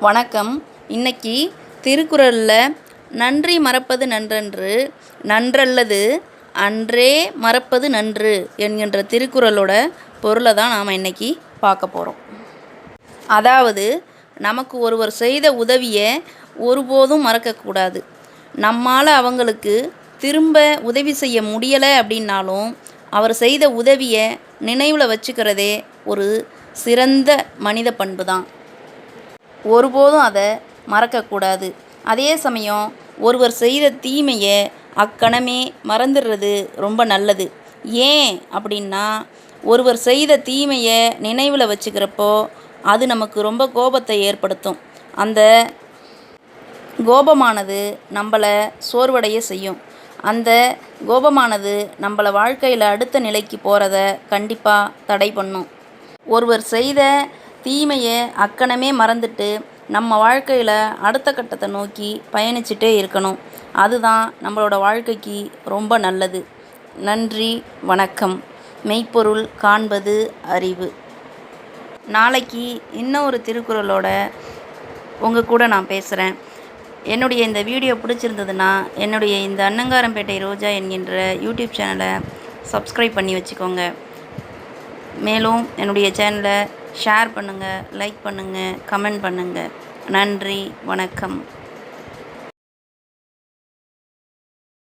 வணக்கம். இன்னைக்கு திருக்குறளில் நன்றி மறப்பது நன்றன்று நன்றல்லது அன்றே மறப்பது நன்று என்கின்ற திருக்குறளோட பொருளை தான் நாம் இன்னைக்கு பார்க்க போகிறோம் அதாவது நமக்கு ஒருவர் செய்த உதவியை ஒருபோதும் மறக்கக்கூடாது நம்மால் அவங்களுக்கு திரும்ப உதவி செய்ய முடியலை அப்படின்னாலும் அவர் செய்த உதவியை நினைவில் வச்சுக்கிறதே ஒரு சிறந்த மனித பண்பு தான் ஒருபோதும் அதை மறக்கக்கூடாது. அதே சமயம் ஒருவர் செய்த தீமையை அக்கணமே மறந்துடுறது ரொம்ப நல்லது. ஏன் அப்படின்னா ஒருவர் செய்த தீமையை நினைவில் வச்சுக்கிறப்போ அது நமக்கு ரொம்ப கோபத்தை ஏற்படுத்தும். அந்த கோபமானது நம்மளை சோர்வடைய செய்யும். அந்த கோபமானது நம்மளை வாழ்க்கையில் அடுத்த நிலைக்கு போகிறத கண்டிப்பாக தடை பண்ணும். ஒருவர் செய்த தீமையை அக்கணமே மறந்துட்டு நம்ம வாழ்க்கையில் அடுத்த கட்டத்தை நோக்கி பயணிச்சுட்டே இருக்கணும். அதுதான் நம்மளோட வாழ்க்கைக்கு ரொம்ப நல்லது. நன்றி வணக்கம். மெய்ப்பொருள் காண்பது அறிவு. நாளைக்கு இன்னொரு திருக்குறளோட உங்கள் கூட நான் பேசுகிறேன் என்னுடைய இந்த வீடியோ பிடிச்சிருந்ததுன்னா என்னுடைய இந்த அன்னங்காரம்பேட்டை ரோஜா என்கின்ற யூடியூப் சேனலை சப்ஸ்கிரைப் பண்ணி வச்சுக்கோங்க. மேலும் என்னுடைய சேனலை ஷேர் பண்ணுங்கள் லைக் பண்ணுங்கள் கமெண்ட் பண்ணுங்கள் நன்றி வணக்கம்.